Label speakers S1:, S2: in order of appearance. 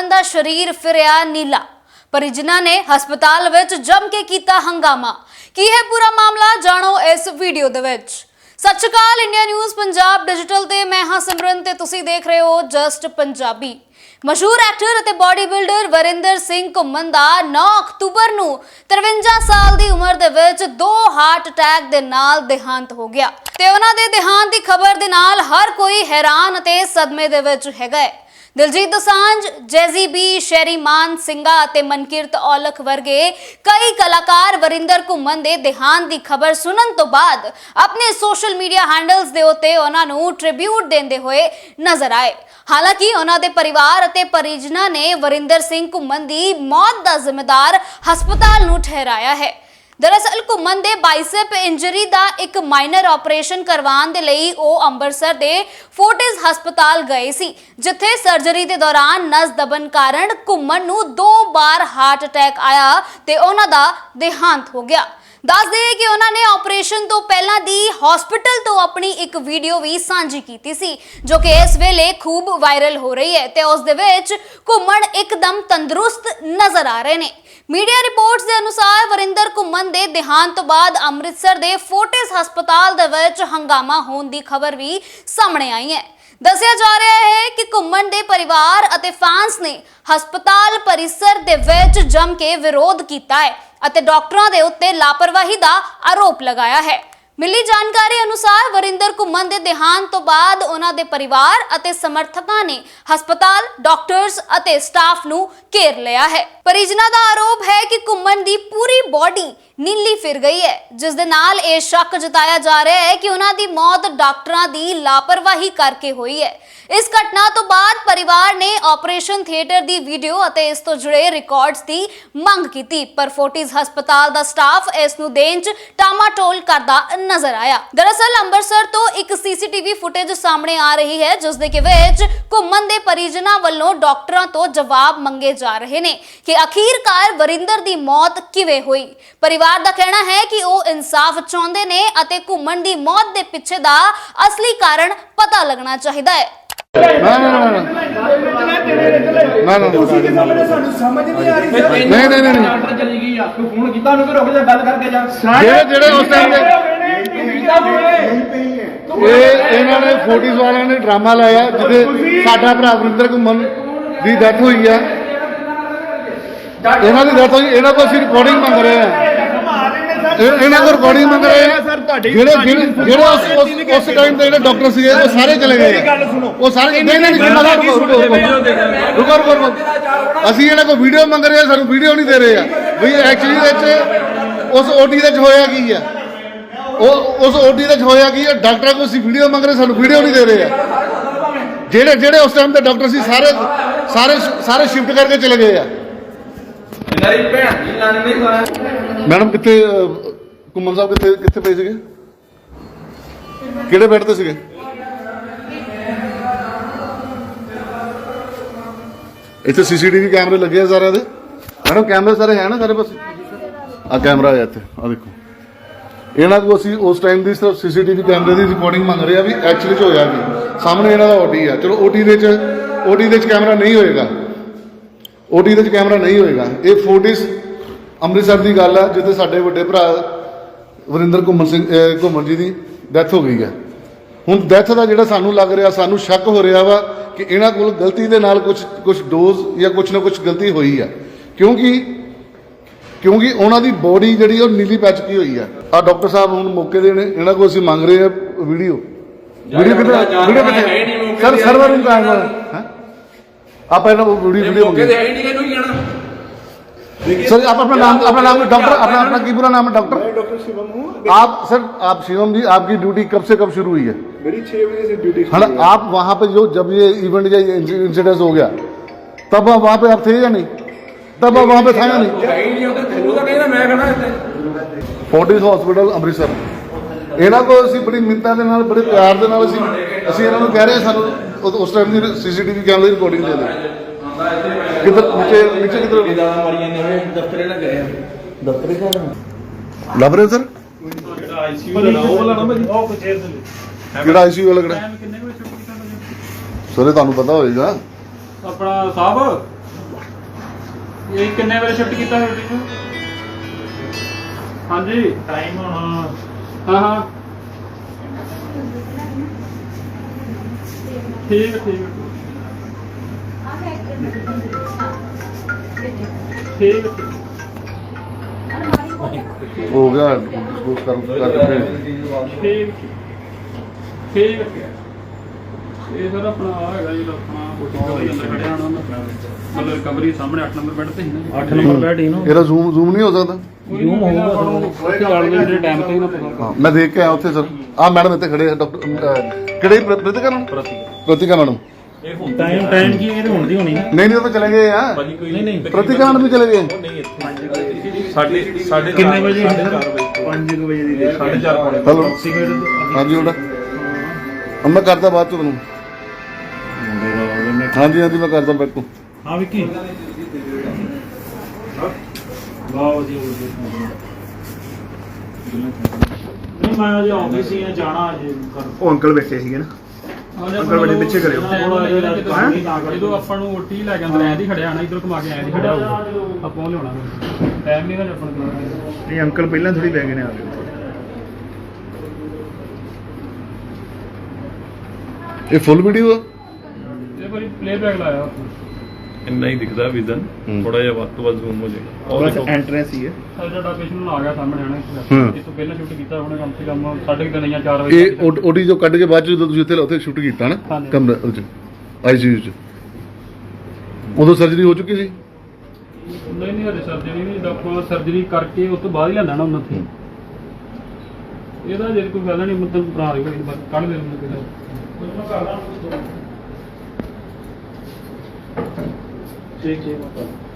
S1: ਘੁੰਮਣ ਦਾ ਸਰੀਰ ਫਿਰਿਆ ਨੀਲਾ। ਪਰਿਜਨਾਂ ਨੇ ਹਸਪਤਾਲ ਵਿੱਚ ਜੰਮ ਕੇ ਕੀਤਾ ਹੰਗਾਮਾ। ਕੀ ਹੈ ਪੂਰਾ ਮਾਮਲਾ, ਜਾਣੋ ਇਸ ਵੀਡੀਓ ਦੇ ਵਿੱਚ। ਸਤਿ ਸ਼੍ਰੀ ਅਕਾਲ, ਇੰਡੀਆ ਨਿਊਜ਼ ਪੰਜਾਬ ਡਿਜੀਟਲ ਤੇ ਮੈਂ ਹਾਂ ਸਿਮਰਨ ਤੇ ਤੁਸੀਂ ਦੇਖ ਰਹੇ ਹੋ ਜਸਟ ਪੰਜਾਬੀ। ਮਸ਼ਹੂਰ ਐਕਟਰ ਅਤੇ ਬਾਡੀ ਬਿਲਡਰ ਵਰਿੰਦਰ ਸਿੰਘ ਘੁੰਮਣ ਦਾ 9 ਅਕਤੂਬਰ ਨੂੰ 53 ਸਾਲ ਦੀ ਉਮਰ ਦੇ ਵਿੱਚ ਦੋ ਹਾਰਟ ਅਟੈਕ ਦੇ ਨਾਲ ਦੇਹਾਂਤ ਹੋ ਗਿਆ। ਤੇ ਉਹਨਾਂ ਦੇ ਦੇਹਾਂਤ ਦੀ ਖਬਰ ਦੇ ਨਾਲ ਹਰ ਕੋਈ ਹੈਰਾਨ ਅਤੇ ਸਦਮੇ ਦੇ ਵਿੱਚ ਹੈਗਾ ਹੈ। ਦਿਲਜੀਤ ਦੋਸਾਂਝ, ਜੈਜ਼ੀ ਬੀ, ਸ਼ੈਰੀ ਮਾਨ ਸਿੰਘਾ ਅਤੇ ਮਨਕੀਰਤ ਔਲਖ ਵਰਗੇ ਕਈ ਕਲਾਕਾਰ ਵਰਿੰਦਰ ਘੁੰਮਣ ਦੇ ਦੇਹਾਂਤ ਦੀ ਖਬਰ ਸੁਣਨ ਤੋਂ ਬਾਅਦ ਆਪਣੇ ਸੋਸ਼ਲ ਮੀਡੀਆ ਹੈਂਡਲਸ ਦੇ ਉੱਤੇ ਉਹਨਾਂ ਨੂੰ ਟ੍ਰਿਬਿਊਟ ਦਿੰਦੇ ਹੋਏ ਨਜ਼ਰ ਆਏ। ਹਾਲਾਂਕਿ ਉਹਨਾਂ ਦੇ ਪਰਿਵਾਰ ਅਤੇ ਪਰਿਜਨਾਂ ਨੇ ਵਰਿੰਦਰ ਸਿੰਘ ਘੁੰਮਣ ਦੀ ਮੌਤ ਦਾ ਜ਼ਿੰਮੇਦਾਰ ਹਸਪਤਾਲ ਨੂੰ ਠਹਿਰਾਇਆ ਹੈ। ਦਰਅਸਲ ਘੁੰਮਣ ਦੇ ਬਾਈਸੈਪ ਇੰਜਰੀ ਦਾ ਇੱਕ ਮਾਈਨਰ ਆਪਰੇਸ਼ਨ ਕਰਵਾਉਣ ਦੇ ਲਈ ਉਹ ਅੰਮ੍ਰਿਤਸਰ ਦੇ ਫੋਰਟਿਸ ਹਸਪਤਾਲ ਗਏ ਸੀ, ਜਿੱਥੇ ਸਰਜਰੀ ਦੇ ਦੌਰਾਨ ਨਸ ਦਬਨ ਕਾਰਨ ਘੁੰਮਣ ਨੂੰ ਦੋ ਵਾਰ ਹਾਰਟ ਅਟੈਕ ਆਇਆ ਤੇ ਉਹਨਾਂ ਦਾ ਦੇਹਾਂਤ ਹੋ ਗਿਆ। ਦੱਸ ਦਈਏ ਕਿ ਉਹਨਾਂ ਨੇ ਆਪਰੇਸ਼ਨ ਤੋਂ ਪਹਿਲਾਂ ਦੀ ਹਸਪੀਟਲ ਤੋਂ ਆਪਣੀ ਇੱਕ ਵੀਡੀਓ ਵੀ ਸਾਂਝੀ ਕੀਤੀ ਸੀ, ਜੋ ਕਿ ਇਸ ਵੇਲੇ ਖੂਬ ਵਾਇਰਲ ਹੋ ਰਹੀ ਹੈ ਤੇ ਉਸ ਦੇ ਵਿੱਚ ਘੁੰਮਣ ਇੱਕਦਮ ਤੰਦਰੁਸਤ ਨਜ਼ਰ ਆ ਰਹੇ ਨੇ। ਮੀਡੀਆ ਰਿਪੋਰਟਸ ਦੇ ਅਨੁਸਾਰ ਵਰਿੰਦਰ ਘੁੰਮਣ ਦੇ ਦੇਹਾਂਤ ਤੋਂ ਬਾਅਦ ਅੰਮ੍ਰਿਤਸਰ ਦੇ ਫੋਰਟਿਸ ਹਸਪਤਾਲ ਦੇ ਵਿੱਚ ਹੰਗਾਮਾ ਹੋਣ ਦੀ ਖਬਰ ਵੀ ਸਾਹਮਣੇ ਆਈ ਹੈ। ਦੱਸਿਆ ਜਾ ਰਿਹਾ ਹੈ ਕਿ ਘੁੰਮਣ ਦੇ ਪਰਿਵਾਰ ਅਤੇ ਫੈਨਸ ਨੇ ਹਸਪਤਾਲ ਪਰਿਸਰ ਦੇ ਵਿੱਚ ਜੰਮ ਕੇ ਵਿਰੋਧ ਕੀਤਾ ਹੈ ਅਤੇ ਡਾਕਟਰਾਂ ਦੇ ਉੱਤੇ ਲਾਪਰਵਾਹੀ ਦਾ ਆਰੋਪ ਲਗਾਇਆ ਹੈ। ਮਿਲੀ ਜਾਣਕਾਰੀ ਅਨੁਸਾਰ ਵਰਿੰਦਰ ਘੁੰਮਣ ਦੇ ਦੇਹਾਂਤ ਤੋਂ ਬਾਅਦ ਉਹਨਾਂ ਦੇ ਪਰਿਵਾਰ ਅਤੇ ਸਮਰਥਕਾਂ ਨੇ ਹਸਪਤਾਲ, ਡਾਕਟਰਸ ਅਤੇ ਸਟਾਫ ਨੂੰ ਘੇਰ ਲਿਆ ਹੈ। ਪਰਿਜਨਾਂ ਦਾ ਆਰੋਪ ਹੈ ਕਿ ਘੁੰਮਣ ਦੀ ਪੂਰੀ ਬਾਡੀ ਨੀਲੀ ਫਿਰ ਗਈ ਹੈ, ਜਿਸ ਦੇ ਨਾਲ ਇਹ ਸ਼ੱਕ ਜਤਾਇਆ ਜਾ ਰਿਹਾ ਹੈ ਕਿ ਉਹਨਾਂ ਦੀ ਮੌਤ ਡਾਕਟਰਾਂ ਦੀ ਲਾਪਰਵਾਹੀ ਕਰਕੇ ਹੋਈ ਹੈ। ਇਸ ਘਟਨਾ ਤੋਂ ਬਾਅਦ ਪਰਿਵਾਰ ਨੇ ਆਪਰੇਸ਼ਨ ਥੀਏਟਰ ਦੀ ਵੀਡੀਓ ਅਤੇ ਇਸ ਤੋਂ ਜੁੜੇ ਰਿਕਾਰਡਸ ਦੀ ਮੰਗ ਕੀਤੀ, ਪਰ ਫੋਰਟਿਸ ਹਸਪਤਾਲ ਦਾ ਸਟਾਫ ਇਸ ਨੂੰ ਦੇਣ 'ਚ ਟਾਮਾਟੋਲ ਕਰਦਾ ਨਜ਼ਰ ਆਇਆ। ਦਰਅਸਲ ਅੰਮ੍ਰਿਤਸਰ ਤੋਂ ਇੱਕ ਸੀਸੀਟੀਵੀ ਫੁਟੇਜ ਸਾਹਮਣੇ ਆ ਰਹੀ ਹੈ, ਜਿਸ ਦੇ ਕਿ ਵਿੱਚ ਘੁੰਮਣ ਦੇ ਪਰਿਜਨਾਂ ਵੱਲੋਂ ਡਾਕਟਰਾਂ ਤੋਂ ਜਵਾਬ ਮੰਗੇ ਜਾ ਰਹੇ ਨੇ ਕਿ ਅਖੀਰਕਾਰ ਵਰਿੰਦਰ ਦੀ ਮੌਤ ਕਿਵੇਂ ਹੋਈ। ਪਰਿਵਾਰ ਦਾ ਕਹਿਣਾ ਹੈ ਕਿ ਉਹ ਇਨਸਾਫ ਚਾਹੁੰਦੇ ਨੇ ਅਤੇ ਘੁੰਮਣ ਦੀ ਮੌਤ ਦੇ ਪਿੱਛੇ ਦਾ ਅਸਲੀ ਕਾਰਨ ਪਤਾ ਲੱਗਣਾ ਚਾਹੀਦਾ ਹੈ।
S2: ਨਾ ਨਾ ਨਾ ਨਾ। ਨਾ ਨਾ
S3: ਤੁਸੀਂ ਕਿ ਸਾਹਮਣੇ ਸਾਨੂੰ ਸਮਝ ਨਹੀਂ ਆ ਰਹੀ ਸਰ
S2: ਨਹੀਂ ਨਹੀਂ ਨਹੀਂ। ਨਹੀਂ।
S4: ਆਰਡਰ ਚਲੀ ਗਈ ਆ। ਤੂੰ ਫੋਨ ਕੀਤਾ ਉਹਨੂੰ ਕਿ ਰੁਕ ਜਾ ਗੱਲ ਕਰਕੇ ਜਾ।
S2: ਜਿਹੜੇ ਜਿਹੜੇ ਉਸ ਟਾਈਮ ਦੇ
S4: ਤੂੰ ਕੀਤਾ ਫੋਨ
S2: ਇਹ ਇਹਨਾਂ ਨੇ ਫੋਟੀਜ਼ ਵਾਲਿਆਂ ਨੇ ਡਰਾਮਾ ਲਾਇਆ ਜਿਹਦੇ ਸਾਡਾ ਭਰਾ ਵਰਿੰਦਰ ਘੁੰਮਣ ਦੀ ਡੈਥ ਹੋਈ ਆ। ਇਹਨਾਂ ਦੀ ਡੈਥ ਹੋਈ ਇਹਨਾਂ ਕੋਲ ਅਸੀਂ ਰਿਕਾਰਡਿੰਗ ਮੰਗ ਰਹੇ ਆ। ਇਹ- ਇਹਨਾਂ ਕੋਲ ਰਿਕਾਰਡਿੰਗ ਮੰਗ ਰਹੇ ਆ।
S3: ਸਰ, ਤੁਹਾਡੀ-
S2: ਜਿਹੜੇ ਜਿਹੜੇ ਜਿਹੜੇ ਉਸ- ਉਸ ਉਸ ਟਾਈਮ ਤੇ ਜਿਹੜੇ ਡਾਕਟਰ ਸੀਗੇ ਉਹ ਸਾਰੇ ਚਲੇ ਗਏ।
S3: ਮੇਰੀ ਗੱਲ ਸੁਣੋ।
S2: ਉਹ ਸਾਰੇ ਨਹੀਂ ਨਹੀਂ ਨਹੀਂ ਰੁਕੋ ਰੁਕੋ ਰੁਕੋ ਰੁਕੋ ਰੁਕੋ ਰੁਕੋ। ਅਸੀਂ ਇਹਨਾਂ ਕੋਲ ਵੀਡੀਓ ਮੰਗ ਰਹੇ ਆ ਸਾਨੂੰ ਵੀਡੀਓ ਨਹੀਂ ਦੇ ਰਹੇ ਆ। ਵੀ ਐਕਚੁਅਲੀ ਵਿੱਚ ਉਸ ਓਟੀ ਦੇ ਵਿੱਚ ਹੋਇਆ ਕੀ ਆ? ਉਹ ਉਸ ਓਟੀ ਦੇ ਵਿੱਚ ਹੋਇਆ ਕੀ ਆ? ਡਾਕਟਰਾਂ ਕੋਲ ਅਸੀਂ ਵੀਡੀਓ ਮੰਗ ਰਹੇ ਸਾਨੂੰ ਵੀਡੀਓ ਨਹੀਂ ਦੇ ਰਹੇ ਆ। ਜਿਹੜੇ ਜਿਹੜੇ ਉਸ ਟਾਈਮ ਤੇ ਡਾਕਟਰ ਸੀ ਸਾਰੇ ਸਾਰੇ ਸਾਰੇ ਸ਼ਿਫਟ ਕਰਕੇ ਚਲੇ ਗਏ ਆ।
S4: ਮੇਰੀ ਭੈਣ ਦੀ ਲੰਨ ਨਹੀਂ ਹੋਇਆ।
S2: ਮੈਡਮ ਕਿੱਥੇ ਅਹ, ਘੁੰਮਣ ਸਾਹਿਬ ਕਿੱਥੇ ਕਿੱਥੇ ਪਏ ਸੀਗੇ? ਕਿਹੜੇ ਬੈੱਡ ਤੇ ਸੀਗੇ? ਇੱਥੇ ਸੀਸੀਟੀਵੀ ਕੈਮਰੇ ਲੱਗੇ ਆ ਸਾਰਿਆਂ ਦੇ। ਮੈਡਮ ਕੈਮਰੇ ਸਾਰੇ ਹੈ ਨਾ ਸਾਰੇ ਪਾਸੇ? ਆ ਕੈਮਰਾ ਹੈ ਇੱਥੇ ਆ ਦੇਖੋ। ਇਹਨਾਂ ਕੋਲ ਅਸੀਂ ਉਸ ਟਾਈਮ ਦੀ ਸਿਰਫ ਸੀਸੀਟੀਵੀ ਕੈਮਰੇ ਦੀ ਰਿਕਾਰਡਿੰਗ ਮੰਗ ਰਹੇ ਆ ਵੀ ਐਕਚੁਅਲੀ ਚ ਹੋਇਆ ਕੀ। ਸਾਹਮਣੇ ਇਹਨਾਂ ਦਾ ਓਟੀ ਆ। ਚਲੋ ਓਟੀ ਦੇ ਚ ਓਟੀ ਦੇ ਚ ਕੈਮਰਾ ਨਹੀਂ ਹੋਏਗਾ। ਓਟੀ ਦੇ ਚ ਕੈਮਰਾ ਨਹੀਂ ਹੋਏਗਾ। ਇਹ ਫੋਟਿਸ ਅੰਮ੍ਰਿਤਸਰ ਦੀ ਗੱਲ ਆ ਜਿੱਥੇ ਸਾਡੇ ਵੱਡੇ ਭਰਾ ਵਰਿੰਦਰ ਘੁੰਮਣ ਸਿੰਘ ਘੁੰਮਣ ਜੀ ਦੀ ਡੈਥ ਹੋ ਗਈ ਹੈ ਹੁਣ ਡੈਥ ਦਾ ਜਿਹੜਾ ਸਾਨੂੰ ਲੱਗ ਰਿਹਾ ਸਾਨੂੰ ਸ਼ੱਕ ਹੋ ਰਿਹਾ ਵਾ ਕਿ ਇਹਨਾਂ ਕੋਲ ਗਲਤੀ ਦੇ ਨਾਲ ਕੁਝ ਕੁਝ ਡੋਜ਼ ਜਾਂ ਕੁਝ ਨਾ ਕੁਝ ਗਲਤੀ ਹੋਈ ਆ। ਕਿਉਂਕਿ ਕਿਉਂਕਿ ਉਹਨਾਂ ਦੀ ਬੋਡੀ ਜਿਹੜੀ ਉਹ ਨੀਲੀ ਪੈ ਚੁੱਕੀ ਹੋਈ ਆ। ਆ ਡਾਕਟਰ ਸਾਹਿਬ ਹੁਣ ਮੌਕੇ ਦੇ ਨੇ ਇਹਨਾਂ ਕੋਲ ਅਸੀਂ ਮੰਗ ਰਹੇ ਆ ਵੀਡੀਓ। ਵੀਡੀਓ ਕਿੱਥੇ? ਵੀਡੀਓ ਕਿੱਥੇ? ਸਰ ਸਰਵਰ ਨੂੰ ਕਾਇਮ ਹੈ? ਆਪਾਂ ਇਹਨਾਂ ਵੀਡੀਓ ਵੀਡੀਓ
S4: ਮੌਕੇ ਤੇ ਹੈ ਹੀ ਨਹੀਂ ਇਹਨੂੰ ਜਾਣਾ
S2: सर आप अपना नाम अपना नाम डॉक्टर अपना अपना की पूरा नाम है डॉक्टर
S3: डॉक्टर शिवम हूँ
S2: आप सर आप शिवम जी आपकी ड्यूटी कब से कब शुरू हुई है
S3: मेरी छह बजे से ड्यूटी
S2: है ना आप वहां पे जो जब ये इवेंट या इंसिडेंट हो गया तब आप वहां पे आप थे या नहीं तब आप वहां पे था या नहीं
S4: ਹੈ ਹੀ ਨਹੀਂ ਉਹ ਤੇ ਤੂੰ ਤਾਂ ਕਹਿੰਦਾ ਮੈਂ ਖੜਾ ਇੱਥੇ
S2: ਫੋਰਟਿਸ ਹਸਪੀਟਲ ਅੰਮ੍ਰਿਤਸਰ ਇਹਨਾਂ ਕੋਲ ਅਸੀਂ ਬੜੀ ਮਿੰਤਾਂ ਦੇ ਨਾਲ ਬੜੇ ਪਿਆਰ ਦੇ ਨਾਲ ਅਸੀਂ ਅਸੀਂ ਇਹਨਾਂ ਨੂੰ ਕਹਿ ਰਹੇ ਹਾਂ ਸਾਨੂੰ ਉਹ- ਉਸ ਟਾਈਮ ਦੀ ਸੀਸੀਟੀਵੀ ਕੈਮਰੇ ਦੀ ਰਿਕਾਰਡਿੰਗ ਦੇ ਦਿਓ ਕਿੱਧਰ ਨੀਚੇ ਨੀਚੇ ਕਿੱਧਰ
S4: ਜ਼ਿਆਦਾ ਮਾਰੀਆਂ ਨੇ ਉਹ ਦਫ਼ਤਰੇ ਨਾ ਗਏ ਦਫ਼ਤਰੇ ਜਾ
S2: ਲੱਭ ਰਹੇ ਹੋ ਸਰ
S3: ਉਹ ਕੁਝ ਦੇਰ
S2: ਕਿਹੜਾ ਆਈਸੀਯੂ ਵਾਲਾ ਕਿਹੜਾ? ਸਰ ਇਹ ਤੁਹਾਨੂੰ ਪਤਾ ਹੋਏਗਾ।
S5: ਆਪਣਾ ਸਾਹਿਬ ਇਹ ਕਿੰਨੇ ਵਜੇ ਸ਼ਿਫਟ ਕੀਤਾ ਹੈ ਡਿਊਟੀ ਨੂੰ ਹਾਂਜੀ। ਟਾਈਮ ਹੁਣ। ਹਾਂ ਹਾਂ ਠੀਕ ਹੈ, ਠੀਕ ਹੈ। ਠੀਕ ਹੈ, ਠੀਕ।
S2: ਹੋ ਗਿਆ ਡਿਸਪੋਜ਼ ਕਰ ਕਰਕੇ
S5: ਠੀਕ। ਠੀਕ। ਇਹ ਸਰ ਆਪਣਾ ਆ ਹੈਗਾ ਜੀ ਆਪਣਾ ਕੋਟੀ ਦੇ ਅੰਦਰ ਖੜਿਆ ਹੋਣਾ ਮਤਲਬ ਰਿਕਵਰੀ ਸਾਹਮਣੇ 8 ਨੰਬਰ ਬੈੱਡ ਤੇ ਸੀ ਨਾ। 8 ਨੰਬਰ ਬੈੱਡ ਹੀ ਨਾ।
S2: ਇਹਦਾ ਜ਼ੂਮ ਜ਼ੂਮ ਨਹੀਂ ਹੋ ਸਕਦਾ?
S5: ਜੂਮ ਹੋਊਗਾ ਦੇ ਜਿਹੜੇ ਟਾਈਮ ਤੇ ਹੀ ਨਾ ਪਤਾ
S2: ਹਾਂ ਮੈਂ ਦੇਖ ਕੇ ਆਇਆ ਉੱਥੇ ਸਰ। ਆ ਮੈਡਮ ਇੱਥੇ ਖੜੇ ਆ ਡਾਕਟਰ ਕਿਹੜੇ ਪ੍ਰ- Pratika madam? Pratika madam.
S6: Time time ਕੀ ਇਹਦੇ ਹੁਣ ਦੀ ਹੋਣੀ ਨਾ।
S2: ਨਹੀਂ ਨਹੀਂ ਉਹ ਤਾਂ ਚਲੇ ਗਏ ਆ।
S6: ਨਹੀਂ ਨਹੀਂ।
S2: ਵੀ ਚਲੇ ਗਏ।
S4: ਸਾਡੇ ਸਾਡੇ
S6: ਕਿੰਨੇ ਵਜੇ?
S3: 5 ਵਜੇ। ਦੀ ਦੇਖ
S4: ਸਾਢੇ ਚਾਰ ਪੌਣੇ
S2: ਹੈਲੋ। ਹਾਂਜੀ ਉਹਦਾ। ਮੈਂ ਕਰਦਾ ਬਾਅਦ ਚ ਤੁਹਾਨੂੰ ਹਾਂਜੀ ਹਾਂਜੀ ਮੈਂ ਕਰਦਾ ਬੈਕ ਤੋਂ
S6: ਹਾਂ ਵਿੱਕੀ। ਵਾਹ ਵਧੀਆ ਵਧੀਆ ਨਹੀਂ ਮੈਂ ਅਜੇ ਆਫਿਸ ਹੀ ਆ ਜਾਣਾ ਅਜੇ ਕਰ
S3: ਉਹ ਅੰਕਲ ਬੈਠੇ ਸੀਗੇ ਨਾ। ਅੰਕਲ ਬੜੇ ਪਿੱਛੇ ਕਰਿਓ।
S5: ਜਦੋਂ ਆਪਾਂ ਨੂੰ ਓਟੀ ਲੈ ਕੇ ਅੰਦਰ ਐਂ ਦੀ ਖੜਿਆ ਨਾ ਇਧਰ ਘੁਮਾ ਕੇ ਐਂ ਦੀ ਖੜਿਆ ਹੋਊਗਾ। ਆਪਾਂ ਉਹ ਲਿਆਉਣਾ। ਟਾਈਮ ਨਹੀਂ ਨਾ ਆਪਾਂ ਨੂੰ
S3: ਨਹੀਂ ਅੰਕਲ ਪਹਿਲਾਂ ਥੋੜੀ ਬੈ ਗਏ ਨੇ ਆ ਗਏ।
S2: ਇਹ ਫੁੱਲ ਵੀਡੀਓ ਆ?
S5: ਇਹ ਵਾਰੀ ਪਲੇਬੈਕ ਲਾਇਆ।
S4: ਇੰਨਾ ਹੀ ਦਿਖਦਾ ਵਿਜ਼ਨ। ਥੋੜਾ ਜਿਹਾ ਵੱਧ ਤੋਂ ਵੱਧ ਜ਼ੂਮ ਹੋ ਜਾਏਗਾ ਔਰ
S3: ਬਸ
S4: ਦੇਖੋ
S3: ਐਂਟਰੈਂਸ ਹੀ ਹੈ।
S5: ਸਾਡਾ ਪੇਸ਼ੈਂਟ ਆ ਗਿਆ ਸਾਹਮਣੇ ਆਣਾ
S2: ਹੂੰ।
S5: ਇਸ ਤੋਂ ਪਹਿਲਾਂ ਸ਼ੂਟ ਕੀਤਾ ਉਹਨੇ ਕਮ ਸੇ ਕਮ ਸਾਢੇ ਕੁ ਤਿੰਨ ਜਾਂ 4 ਵਜੇ
S2: ਇਹ ਓਡੀ ਜੋ ਕੱਢ ਕੇ ਬਾਅਦ ਚ ਜਦੋਂ ਤੁਸੀਂ ਉੱਥੇ ਉੱਥੇ ਸ਼ੂਟ ਕੀਤਾ ਨਾ
S5: ਹਾਂਜੀ।
S2: ਕਮਰੇ ਵਿੱਚ ਆਈਸੀਯੂ ਚ। ਉਦੋਂ ਸਰਜਰੀ ਹੋ ਚੁੱਕੀ ਸੀ?
S5: ਨਹੀਂ ਨਹੀਂ ਹਰੇ ਸਰਜਰੀ ਨਹੀਂ ਡਾਕਟਰ ਸਰਜਰੀ ਕਰਕੇ ਉਸ ਤੋਂ ਬਾਅਦ ਹੀ ਲੈਂਦਾ ਨਾ ਉਹਨਾਂ ਤੇ। ਇਹਦਾ ਜੇ ਕੋਈ ਗੱਲ ਨਹੀਂ ਮਤਲਬ ਬਣਾ ਰਹੀ ਕੋਈ ਕੱਢ ਦੇ ਉਹਨੂੰ ਕਿਹਦਾ
S6: ਠੀਕ ਠੀਕ